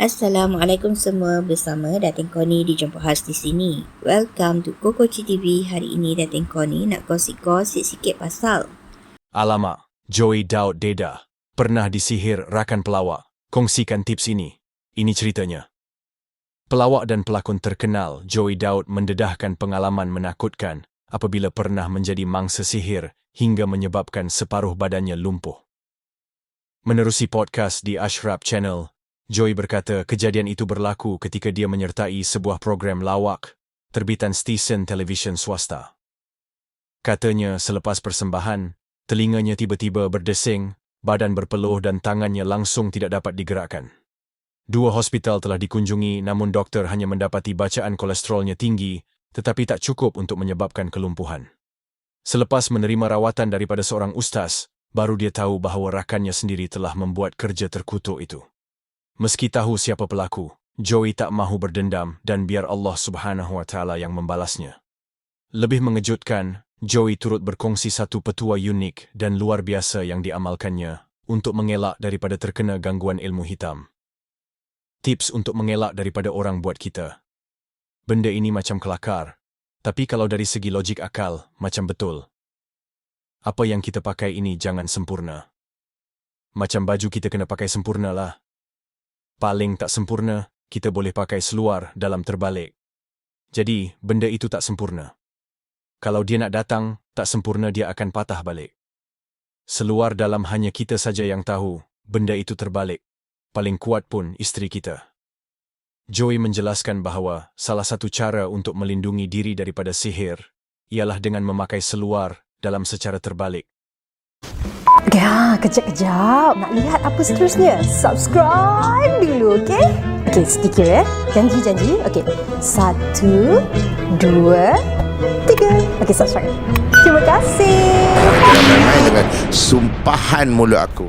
Assalamualaikum semua bersama Datin Koni di Jumpa Khas di sini. Welcome to Kokoci TV. Hari ini Datin Koni nak gosip-gosip sikit pasal Alamak, Joey Daud Deda. Pernah disihir rakan pelawak. Kongsikan tips ini. Ini ceritanya. Pelawak dan pelakon terkenal Joey Daud mendedahkan pengalaman menakutkan apabila pernah menjadi mangsa sihir hingga menyebabkan separuh badannya lumpuh. Menerusi podcast di Ashraf Channel, Joey berkata kejadian itu berlaku ketika dia menyertai sebuah program lawak terbitan stesen televisyen swasta. Katanya selepas persembahan, telinganya tiba-tiba berdesing, badan berpeluh dan tangannya langsung tidak dapat digerakkan. Dua hospital telah dikunjungi namun doktor hanya mendapati bacaan kolesterolnya tinggi tetapi tak cukup untuk menyebabkan kelumpuhan. Selepas menerima rawatan daripada seorang ustaz, baru dia tahu bahawa rakannya sendiri telah membuat kerja terkutuk itu. Meski tahu siapa pelaku, Joey tak mahu berdendam dan biar Allah Subhanahu Wa Taala yang membalasnya. Lebih mengejutkan, Joey turut berkongsi satu petua unik dan luar biasa yang diamalkannya untuk mengelak daripada terkena gangguan ilmu hitam. Tips untuk mengelak daripada orang buat kita. Benda ini macam kelakar, tapi kalau dari segi logik akal, macam betul. Apa yang kita pakai ini jangan sempurna. Macam baju kita kena pakai sempurna lah paling tak sempurna, kita boleh pakai seluar dalam terbalik. Jadi, benda itu tak sempurna. Kalau dia nak datang, tak sempurna dia akan patah balik. Seluar dalam hanya kita saja yang tahu, benda itu terbalik. Paling kuat pun isteri kita. Joey menjelaskan bahawa salah satu cara untuk melindungi diri daripada sihir ialah dengan memakai seluar dalam secara terbalik. Ya, kejap-kejap. Nak lihat apa seterusnya? Subscribe okey? Okey, sedikit ya. Janji-janji. Okey. Satu, dua, tiga. Okey, subscribe. Terima kasih. Jangan main-main dengan sumpahan mulut aku.